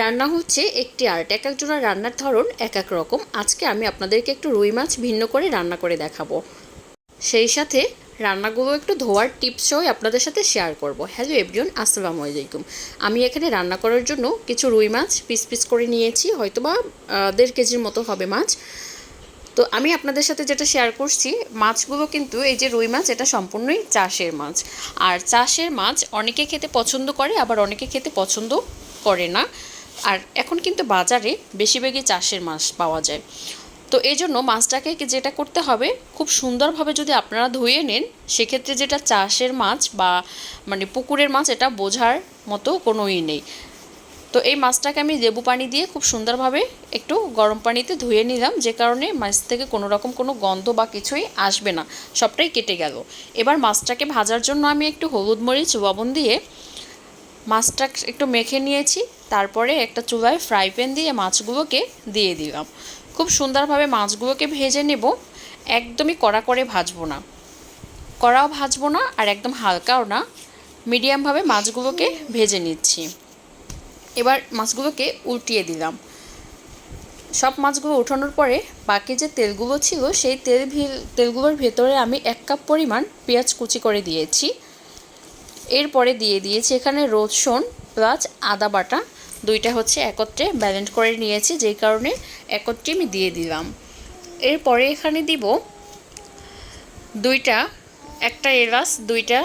রান্না হচ্ছে একটি আর্ট, এক একজনের রান্নার ধরন এক এক রকম। আজকে আমি আপনাদেরকে একটু রুই মাছ ভিন্ন করে রান্না করে দেখাবো। সেই সাথে রান্নাগুলো একটু ধোয়ার টিপসও আপনাদের সাথে শেয়ার করব। হ্যালো এভরিওন আসসালামু আলাইকুম। আমি এখানে রান্না করার জন্য কিছু রুই মাছ পিস পিস করে নিয়েছি হয়তো বা দেড় কেজির মতো হবে মাছ। তো আমি আপনাদের সাথে যেটা শেয়ার করছি, মাছগুলো কিন্তু এই যে রুই মাছ, এটা সম্পূর্ণই চাষের মাছ। আর চাষের মাছ অনেকে খেতে পছন্দ করে, আবার অনেকে খেতে পছন্দ করে না। আর এখন কিন্তু বাজারে বেশিরভাগই চাষের মাছ পাওয়া যায়। তো এই জন্য মাছটাকে যেটা করতে হবে, খুব সুন্দরভাবে যদি আপনারা ধুয়ে নেন, সেক্ষেত্রে যেটা চাষের মাছ বা মানে পুকুরের মাছ, এটা বোঝার মতো কোনোই নেই। তো এই মাছটাকে আমি লেবু পানি দিয়ে খুব সুন্দরভাবে একটু গরম পানিতে ধুয়ে নিলাম, যে কারণে মাছ থেকে কোনো রকম কোনো গন্ধ বা কিছুই আসবে না, সবটাই কেটে গেল। এবার মাছটাকে ভাজার জন্য আমি একটু হলুদ মরিচ, লবণ দিয়ে মাছটা একটু মেখে নিয়েছি, তারপরে একটা চুলায় ফ্রাই প্যান দিয়ে মাছগুলোকে দিয়ে দিলাম। খুব সুন্দরভাবে মাছগুলোকে ভেজে নেব, একদমই কড়া করে ভাজবো না। কড়াও ভাজবো না আর একদম হালকাও না, মিডিয়ামভাবে মাছগুলোকে ভেজে নিচ্ছি। এবার মাছগুলোকে উল্টিয়ে দিলাম। সব মাছগুলো উঠানোর পরে বাকি যে তেলগুলো ছিল, সেই তেল তেলগুলোর ভেতরে আমি এক কাপ পরিমাণ পেঁয়াজ কুচি করে দিয়েছি। এরপরে দিয়ে দিয়েছি এখানে রসুন প্লাস আদা বাটা। দুইটা হচ্ছে একত্রে ব্যালেন্ড করে নিয়েছি যেই কারণে একত্রে আমি দিয়ে দিলাম। এরপরে এখানে দিব দুইটা, একটা এলাচ, দুইটা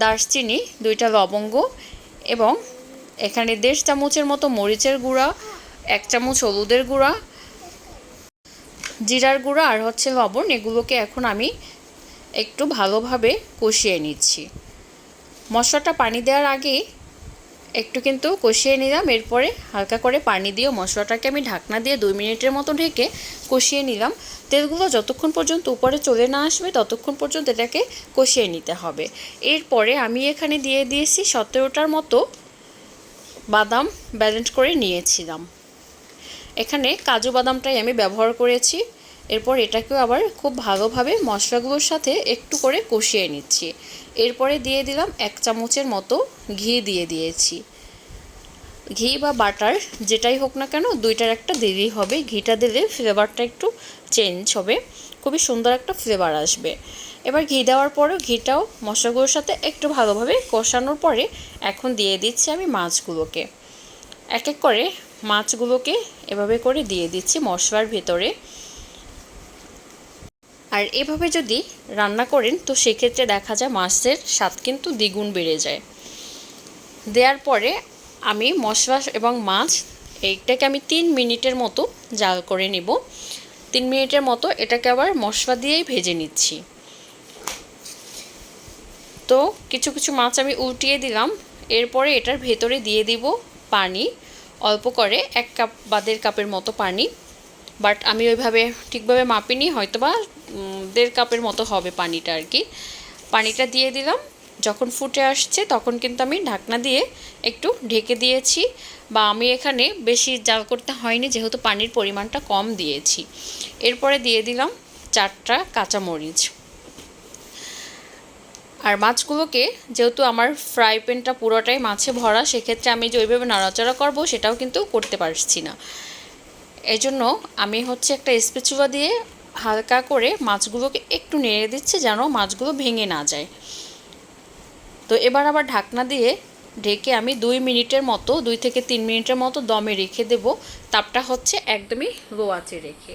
দারচিনি, দুইটা লবঙ্গ এবং এখানে দেড় চামচের মতো মরিচের গুঁড়া, এক চামচ হলুদের গুঁড়া, জিরার গুঁড়া আর হচ্ছে লবণ। এগুলোকে এখন আমি একটু ভালোভাবে কষিয়ে নিচ্ছি। মশলাটা পানি দেওয়ার আগে একটু কিন্তু কষিয়ে নিলাম। এরপরে হালকা করে পানি দিয়ে মশলাটাকে আমি ঢাকনা দিয়ে দুই মিনিটের মতো ঢেকে কষিয়ে নিলাম। তেলগুলো যতক্ষণ পর্যন্ত উপরে চলে না আসবে, ততক্ষণ পর্যন্ত এটাকে কষিয়ে নিতে হবে। এরপরে আমি এখানে দিয়ে দিয়েছি সতেরোটার মতো বাদাম ব্যালেন্স করে নিয়েছিলাম। এখানে কাজু বাদামটাই আমি ব্যবহার করেছি। এরপর এটাকেও আবার খুব ভালোভাবে মশলাগুলোর সাথে একটু করে কষিয়ে নিচ্ছি। এরপরে দিয়ে দিলাম এক চামচের মতো ঘি দিয়ে দিয়েছি। ঘি বা বাটার যেটাই হোক না কেন, দুইটার একটা দিলেই হবে। ঘিটা দিলে ফ্লেভারটা একটু চেঞ্জ হবে। খুবই সুন্দর একটা ফ্লেভার আসবে। এবার ঘি দেওয়ার পরেও ঘিটাও মশলাগুলোর সাথে একটু ভালোভাবে কষানোর পরে এখন দিয়ে দিচ্ছি আমি মাছগুলোকে। এক এক করে মাছগুলোকে এভাবে করে দিয়ে দিচ্ছি মশলার ভেতরে। আর এভাবে যদি রান্না করেন, তো সেক্ষেত্রে দেখা যায় মাছের স্বাদ কিন্তু দ্বিগুণ বেড়ে যায়। দেওয়ার পরে আমি মশলা এবং মাছ, এইটাকে আমি তিন মিনিটের মতো জাল করে নেব। তিন মিনিটের মতো এটাকে আবার মশলা দিয়েই ভেজে নিচ্ছি। তো কিছু কিছু মাছ আমি উল্টিয়ে দিলাম। এরপরে এটার ভেতরে দিয়ে দিব পানি, অল্প করে এক কাপ বা দেড় কাপের মতো পানি। বাট আমি ওইভাবে ঠিকভাবে মাপিনি হয়তো বা দেড় কাপের মতো হবে পানিটা আর কি। পানিটা দিয়ে দিলাম। যখন ফুটে আসছে, তখন কিন্তু আমি ঢাকনা দিয়ে একটু ঢেকে দিয়েছি বা আমি এখানে বেশি জাল করতে হয়নি, যেহেতু পানির পরিমাণটা কম দিয়েছি। এরপরে দিয়ে দিলাম চারটা কাঁচামরিচ। আর মাছগুলোকে, যেহেতু আমার ফ্রাই প্যানটা পুরোটাই মাছে ভরা, সেক্ষেত্রে আমি যে ওইভাবে নাড়াচাড়া করব, সেটাও কিন্তু করতে পারছি না। এই জন্য আমি হচ্ছে একটা স্পেচুলা দিয়ে হালকা করে মাছগুলোকে একটু নেড়ে দিচ্ছি যেন মাছগুলো ভেঙে না যায়। তো এবার আবার ঢাকনা দিয়ে ঢেকে আমি দুই মিনিটের মতো, দুই থেকে তিন মিনিটের মতো দমে রেখে দেব। তাপটা হচ্ছে একদমই আঁচে রেখে।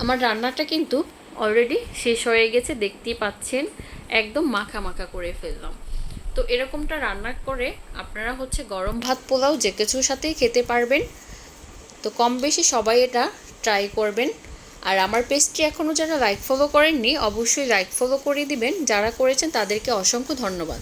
আমার রান্নাটা কিন্তু অলরেডি শেষ হয়ে গেছে, দেখতেই পাচ্ছেন, একদম মাখা মাখা করে ফেললাম। তো এরকমটা রান্না করে আপনারা হচ্ছে গরম ভাত পোলাও যে কিছুর সাথেই খেতে পারবেন। তো কম বেশি সবাই এটা ট্রাই করবেন। আর আমার পেজটি এখনও যারা লাইক ফলো করেননি, অবশ্যই লাইক ফলো করে দিবেন। যারা করেছেন তাদেরকে অসংখ্য ধন্যবাদ।